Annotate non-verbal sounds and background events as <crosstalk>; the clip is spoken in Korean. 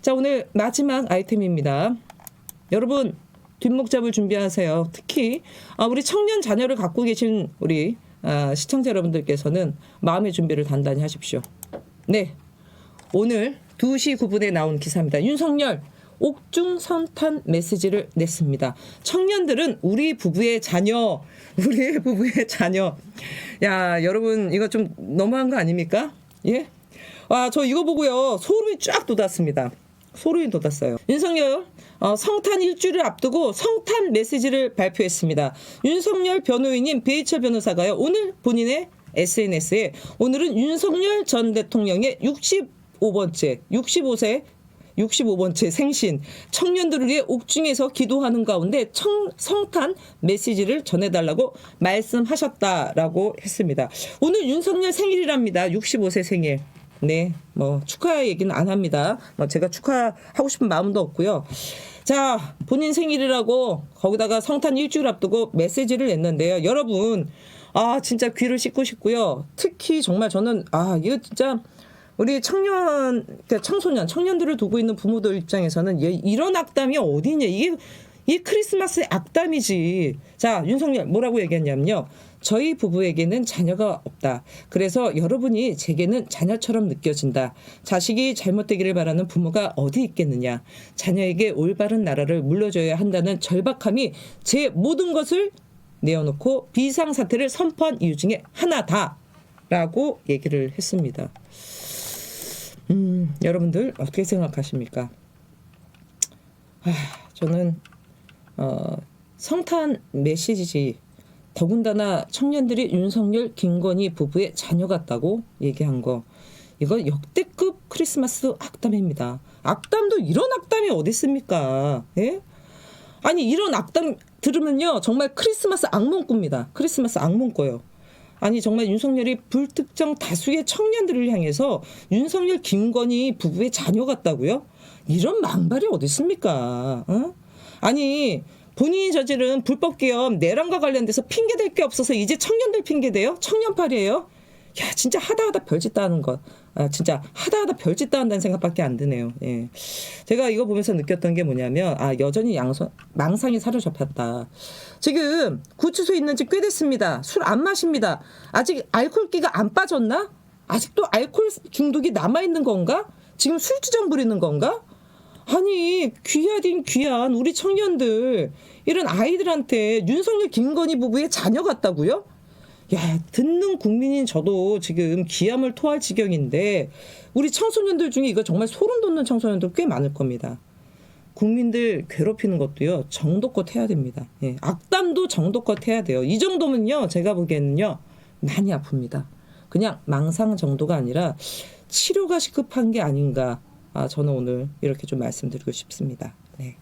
자, 오늘 마지막 아이템입니다. 여러분, 뒷목 잡을 준비하세요. 특히 아, 우리 청년 자녀를 갖고 계신 우리 아, 시청자 여러분들께서는 마음의 준비를 단단히 하십시오. 네. 오늘 2시 9분에 나온 기사입니다. 윤석열 옥중 선탄 메시지를 냈습니다. 청년들은 우리 부부의 자녀, 우리 <laughs> 부부의 자녀. 야, 여러분 이거 좀 너무한 거 아닙니까? 예? 와, 저 이거 보고요. 소름이 쫙 돋았습니다. 소름이 돋았어요. 윤석열 어, 성탄 일주일을 앞두고 성탄 메시지를 발표했습니다. 윤석열 변호인인 배희철 변호사가요. 오늘 본인의 SNS에 오늘은 윤석열 전 대통령의 65번째, 65세 65번째 생신 청년들을 위해 옥중에서 기도하는 가운데 청, 성탄 메시지를 전해달라고 말씀하셨다라고 했습니다. 오늘 윤석열 생일이랍니다. 65세 생일. 네, 뭐 축하 얘기는 안 합니다. 뭐 제가 축하하고 싶은 마음도 없고요. 자, 본인 생일이라고 거기다가 성탄 일주일 앞두고 메시지를 냈는데요. 여러분, 아 진짜 귀를 씻고 싶고요. 특히 정말 저는 아 이거 진짜 우리 청년, 그러니까 청소년, 청년들을 두고 있는 부모들 입장에서는 이- 이런 악담이 어디냐 이게 이 크리스마스의 악담이지. 자, 윤석열 뭐라고 얘기했냐면요. 저희 부부에게는 자녀가 없다. 그래서 여러분이 제게는 자녀처럼 느껴진다. 자식이 잘못되기를 바라는 부모가 어디 있겠느냐. 자녀에게 올바른 나라를 물려줘야 한다는 절박함이 제 모든 것을 내어놓고 비상사태를 선포한 이유 중에 하나다. 라고 얘기를 했습니다. 음, 여러분들 어떻게 생각하십니까? 아, 저는 어, 성탄 메시지 더군다나 청년들이 윤석열 김건희 부부의 자녀 같다고 얘기한 거 이거 역대급 크리스마스 악담입니다. 악담도 이런 악담이 어디 있습니까? 예? 아니 이런 악담 들으면요 정말 크리스마스 악몽 꿉니다. 크리스마스 악몽 꿔요. 아니 정말 윤석열이 불특정 다수의 청년들을 향해서 윤석열 김건희 부부의 자녀 같다고요? 이런 망발이 어디 있습니까? 어? 아니 본인이 저지른 불법 기업 내란과 관련돼서 핑계 댈 게 없어서 이제 청년들 핑계 대요? 청년팔이에요? 야 진짜 하다 하다 별짓 다 하는 것. 아 진짜 하다 하다 별짓 다 한다는 생각밖에 안 드네요. 예. 제가 이거 보면서 느꼈던 게 뭐냐면 아 여전히 양손 망상이 사로잡혔다. 지금 구치소에 있는 지 꽤 됐습니다. 술 안 마십니다. 아직 알코올기가 안 빠졌나? 아직도 알코올 중독이 남아 있는 건가? 지금 술주정 부리는 건가? 아니 귀하딘 귀한 우리 청년들 이런 아이들한테 윤석열 김건희 부부의 자녀 같다고요? 야 듣는 국민인 저도 지금 기함을 토할 지경인데 우리 청소년들 중에 이거 정말 소름 돋는 청소년들 꽤 많을 겁니다. 국민들 괴롭히는 것도요 정도껏 해야 됩니다. 예, 악담도 정도껏 해야 돼요. 이 정도면요 제가 보기에는요 많이 아픕니다. 그냥 망상 정도가 아니라 치료가 시급한 게 아닌가. 아, 저는 오늘 이렇게 좀 말씀드리고 싶습니다. 네.